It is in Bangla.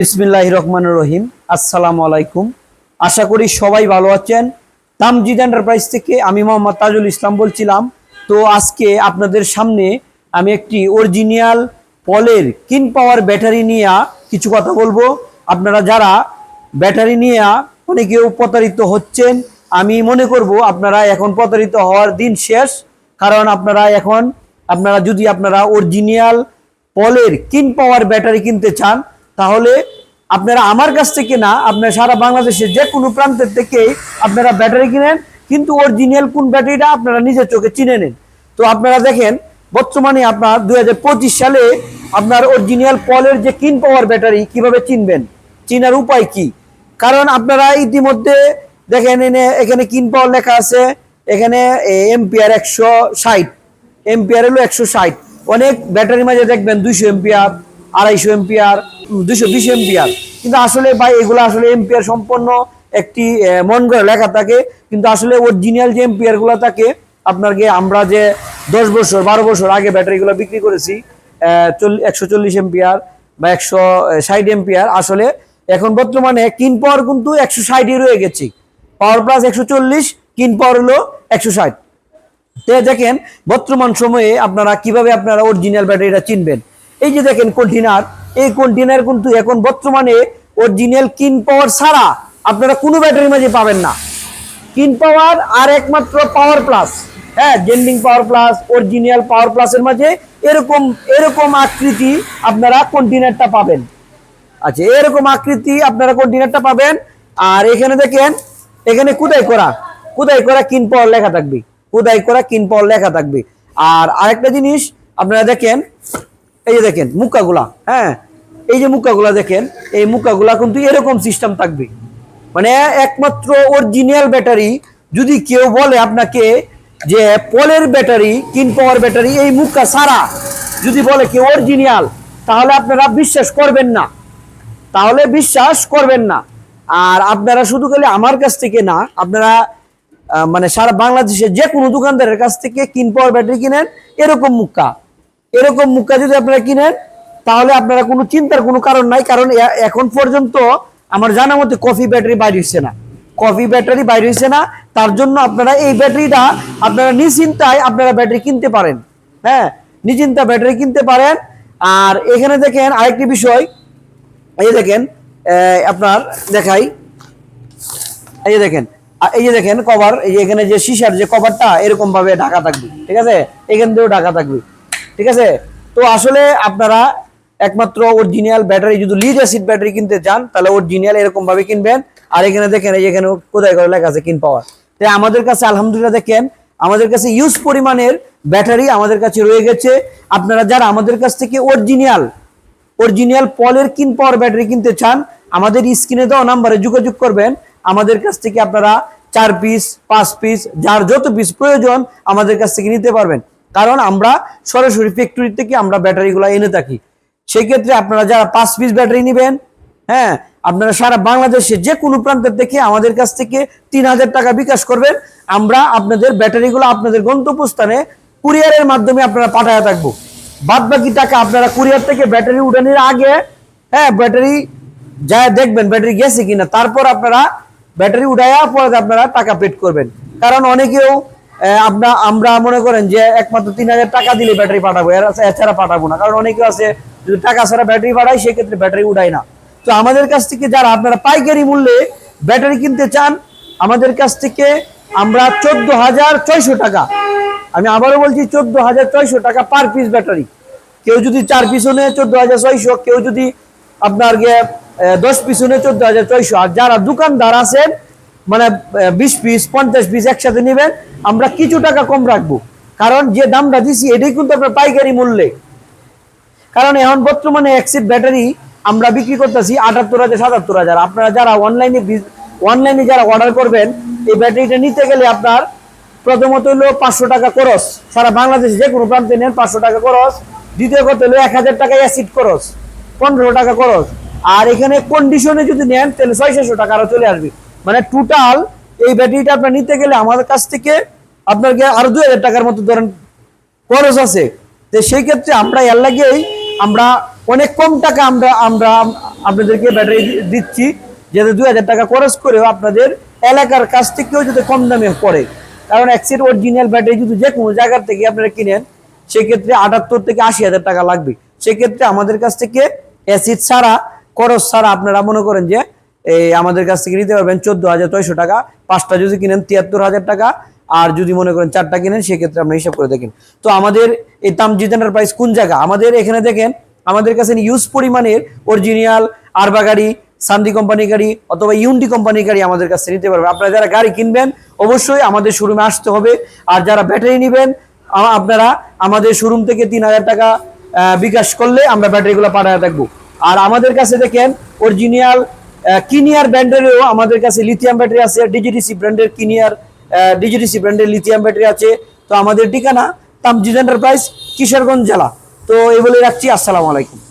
বিসমিল্লাহ রহমান রহিম। আসসালামু আলাইকুম। আশা করি সবাই ভালো আছেন। তামজিদ এন্টারপ্রাইজ থেকে আমি মোহাম্মদ তাজুল ইসলাম বলছিলাম। তো আজকে আপনাদের সামনে আমি একটি অরিজিনাল পলের কিন পাওয়ার ব্যাটারি নিয়ে কিছু কথা বলব। আপনারা যারা ব্যাটারি নিয়ে অনেকেও প্রতারিত হচ্ছেন, আমি মনে করব আপনারা এখন প্রতারিত হওয়ার দিন শেষ। কারণ আপনারা এখন, আপনারা যদি আপনারা অরিজিনাল পলের কিন পাওয়ার ব্যাটারি কিনতে চান তাহলে আপনারা আমার কাছ থেকে না, আপনারা সারা বাংলাদেশের যে কোনো প্রান্তের থেকেই আপনারা ব্যাটারি কিনেন, কিন্তু অরিজিনাল কোন ব্যাটারিটা আপনারা নিজের চোখে চিনে নেন। তো আপনারা দেখেন, বর্তমানে আপনার দুই সালে আপনার অরিজিনাল পলের যে কিন পাওয়ার ব্যাটারি কীভাবে চিনবেন? চিনার উপায় কি? কারণ আপনারা ইতিমধ্যে দেখেন এনে- এখানে কিন পাওয়ার লেখা আছে, এখানে এমপিআর একশো ষাট এম্পিয়ার হলো একশো ষাট। অনেক ব্যাটারির মাঝে দেখবেন দুইশো এম্পিয়ার আড়াইশো এম্পিয়ার দুইশো বিশ এম্পিয়ার কিন্তু আসলে ভাই, এগুলো আসলে এম্পিয়ার সম্পন্ন একটি মন করে লেখা থাকে। কিন্তু আসলে অরিজিনাল যে এম্পিয়ারগুলো থাকে আপনাকে আমরা যে দশ বছর, বারো বছর আগে ব্যাটারিগুলো বিক্রি করেছি একশো চল্লিশ এম্পিয়ার বা একশো ষাট এম্পিয়ার আসলে এখন বর্তমানে কিন পাওয়ার কিন্তু একশো ষাটই রয়ে গেছে। পাওয়ার প্লাস একশো চল্লিশ, কিন পাওয়ার হলো একশো ষাট। তো দেখেন, বর্তমান সময়ে আপনারা কীভাবে আপনারা অরিজিনাল ব্যাটারিটা চিনবেন? এই যে দেখেন কন্টেনার এই কন্টেনার কিন্তু এখন বর্তমানে অরিজিনাল কিন পাওয়ার ছাড়া আপনারা কোনো ব্যাটারির মাঝে পাবেন না। কিন পাওয়ার আর একমাত্র পাওয়ার প্লাস হ্যাঁ জেন্ডিং পাওয়ার প্লাস অরিজিনাল পাওয়ার প্লাসের মাঝে এরকম এরকম আকৃতি আপনারা কন্টেনারটা পাবেন। আচ্ছা এরকম আকৃতি আপনারা কন্টেনারটা পাবেন। আর এখানে দেখেন, এখানে কুদাই করা? কুদাই করা কিন পাওয়ার লেখা থাকবে? কুদাই করা কিন পাওয়ার লেখা থাকবে? আর আরেকটা জিনিস আপনারা দেখেন এই যে দেখেন মুক্কাগুলা হ্যাঁ? এই যে মুক্কাগুলা দেখেন, এই মুক্কাগুলা কিন্তু এরকম সিস্টেম থাকবে। মানে একমাত্র অরিজিনাল ব্যাটারি যদি কেউ বলে আপনাকে যে পলের ব্যাটারি কিন পাওয়ার ব্যাটারি এই মুক্কা সারা যদি বলে কেউ অরিজিনাল তাহলে আপনারা বিশ্বাস করবেন না। তাহলে বিশ্বাস করবেন না। আর আপনারা শুধু খালি আমার কাছ থেকে না, আপনারা মানে সারা বাংলাদেশের যে কোনো দোকানদারের কাছ থেকে কিন পাওয়ার ব্যাটারি কিনেন, এরকম মুক্কা এরকম মুক্কা যদি আপনারা কিনেন, তাহলে আপনারা কোনো চিন্তার কোনো কারণ নাই, কারণ এখন পর্যন্ত আমার জানা মতে কফি ব্যাটারি বাইর হচ্ছে না। কফি ব্যাটারি বাইর হচ্ছে না, তার জন্য আপনারা এই ব্যাটারিটা আপনারা নিশ্চিন্তায় আপনারা ব্যাটারি কিনতে পারেন। হ্যাঁ নিশ্চিন্তা ব্যাটারি কিনতে পারেন। আর এখানে দেখেন আরেকটি বিষয়, এই দেখেন আপনার দেখাই, এই দেখেন এই যে দেখেন কভার এই এখানে যে সিসার যে কভারটা এরকম ভাবে ঢাকা থাকবে, ঠিক আছে? এখান থেকেও ঢাকা থাকবে। ঠিক আছে? তো আসলে আপনারা একমাত্র অরিজিনাল ব্যাটারি যদি লিড অ্যাসিড ব্যাটারি কিনতে চান, তাহলে অরিজিনাল এরকম ভাবে কিনবেন। আর এখানে দেখেন, এই এখানে কোথায় করে লেখা আছে কিন পাওয়ার তাই আমাদের কাছে, আলহামদুলিল্লাহ, দেখেন, আমাদের কাছে ইউজ পরিমাণের ব্যাটারি আমাদের কাছে রয়ে গেছে। আপনারা যারা আমাদের কাছ থেকে অরিজিনাল অরিজিনাল পলের কিন পাওয়ার ব্যাটারি কিনতে চান, আমাদের স্ক্রিনে দেওয়া নাম্বারে যোগাযোগ করবেন। আমাদের কাছ থেকে আপনারা চার পিস পাঁচ পিস যার যত পিস প্রয়োজন, আমাদের কাছ থেকে নিতে পারবেন। কারণ আমরা সরাসরি ফ্যাক্টরি থেকে আমরা ব্যাটারিগুলো এনে থাকি। সেই ক্ষেত্রে আপনারা যারা পাঁচ পিস ব্যাটারি নেবেন হ্যাঁ আপনারা সারা বাংলাদেশে যে কোনো প্রান্তের থেকে আমাদের কাছ থেকে তিন হাজার টাকা বিকাশ করবেন। আমরা আপনাদের ব্যাটারিগুলো আপনাদের গন্তব্যস্থানে কুরিয়ারের মাধ্যমে আপনারা পাঠায় থাকব। বাদ বাকি টাকা আপনারা কুরিয়ার থেকে ব্যাটারি উঠানোর আগে হ্যাঁ ব্যাটারি যা দেখবেন ব্যাটারি গেছে কিনা, তারপর আপনারা ব্যাটারি উঠাইয়া পরে আপনারা টাকা পেড করবেন। কারণ অনেকেও আমরা আমরা মনে করেন যে একমাত্র তিন হাজার টাকা দিলে ব্যাটারি পাঠাবো এছাড়া পাঠাবো না। কারণ অনেকেও আছে, যদি টাকা ছাড়া ব্যাটারি পাঠাই সেক্ষেত্রে ব্যাটারি উঠাই না। তো আমাদের কাছ থেকে যারা আপনারা পাইকারি মূল্যে ব্যাটারি কিনতে চান, আমাদের কাছ থেকে আমরা চোদ্দ হাজার ছয়শো টাকা, আমি আবারও বলছি চোদ্দ হাজার ছয়শো টাকা পার পিস ব্যাটারি। কেউ যদি চার পিছনে চোদ্দ হাজার ছয়শো, কেউ যদি আপনার গিয়ে দশ পিছনে চোদ্দ হাজার ছয়শো। আর যারা দোকানদার আছেন মানে বিশ পিস পঞ্চাশ পিস একসাথে নেবেন, আমরা কিছু টাকা কম রাখব। কারণ যে দামটা দিছি, এটাই কিন্তু আপনার পাইকারি মূল্যে। কারণ এখন বর্তমানে এক্সিট ব্যাটারি আমরা বিক্রি করতেছি আটাত্তর হাজার, সাতাত্তর হাজার। আপনারা যারা অনলাইনে অনলাইনে যারা অর্ডার করবেন, এই ব্যাটারিটা নিতে গেলে আপনার প্রথমত হলো পাঁচশো টাকা খরচ। সারা বাংলাদেশে যে কোনো প্রান্তে নেন পাঁচশো টাকা খরচ। দ্বিতীয় কথা হলো এক হাজার টাকা অ্যাসিড খরচ, পনেরো টাকা খরচ। আর এখানে কন্ডিশনে যদি নেন, তাহলে ছয় টাকা আরও চলে আসবে। মানে টোটাল এই ব্যাটারিটা আপনার নিতে গেলে আমাদের কাছ থেকে আপনাকে আরও দুই হাজার টাকার মতো ধরেন খরচ আছে। তো সেই ক্ষেত্রে আমরা এর লাগেই আমরা অনেক কম টাকা আমরা আমরা, আপনাদেরকে ব্যাটারি দিচ্ছি। যাতে দুই হাজার টাকা খরচ করেও আপনাদের এলাকার কাছ থেকেও যাতে কম দামে পড়ে। কারণ অ্যাক্সিড অরিজিনাল ব্যাটারি যদি যে কোনো জায়গার থেকে আপনারা কিনেন সেক্ষেত্রে আটাত্তর থেকে আশি হাজার টাকা লাগবে। সেক্ষেত্রে আমাদের কাছ থেকে অ্যাসিড ছাড়া, খরচ ছাড়া আপনারা মনে করেন যে এই আমাদের কাছ থেকে নিতে পারবেন চোদ্দ হাজার ছয়শো টাকা। পাঁচটা যদি কিনেন তিয়াত্তর হাজার টাকা, আর যদি মনে করেন চারটা কিনেন, সেক্ষেত্রে আপনি হিসাব করে দেখেন। তো আমাদের এই তামজিদ এন্টারপ্রাইজ কোন জায়গা? আমাদের এখানে দেখেন, আমাদের কাছে ইউজ পরিমাণের অরিজিনাল আরবা গাড়ি সান্দি কোম্পানি গাড়ি, অথবা ইউন্ডি কোম্পানির গাড়ি আমাদের কাছে নিতে পারবেন। আপনারা যারা গাড়ি কিনবেন, অবশ্যই আমাদের শোরুমে আসতে হবে। আর যারা ব্যাটারি নেবেন আপনারা আমাদের শোরুম থেকে তিন হাজার টাকা বিকাশ করলে আমরা ব্যাটারিগুলো পাঠাতে থাকব আর আমাদের কাছে দেখেন অরিজিনাল কিনিয়ার ব্র্যান্ডেরও আমাদের কাছে লিথিয়াম ব্যাটারি আছে ডিজিডিসি ব্র্যান্ডের কিনিয়ার ডিজিডিসি ব্র্যান্ডের লিথিয়াম ব্যাটারি আছে। তো আমাদের ঠিকানা তাম তামজিদ এন্টারপ্রাইজ কিশোরগঞ্জ জেলা। তো এই বলে রাখছি, আসসালামু আলাইকুম।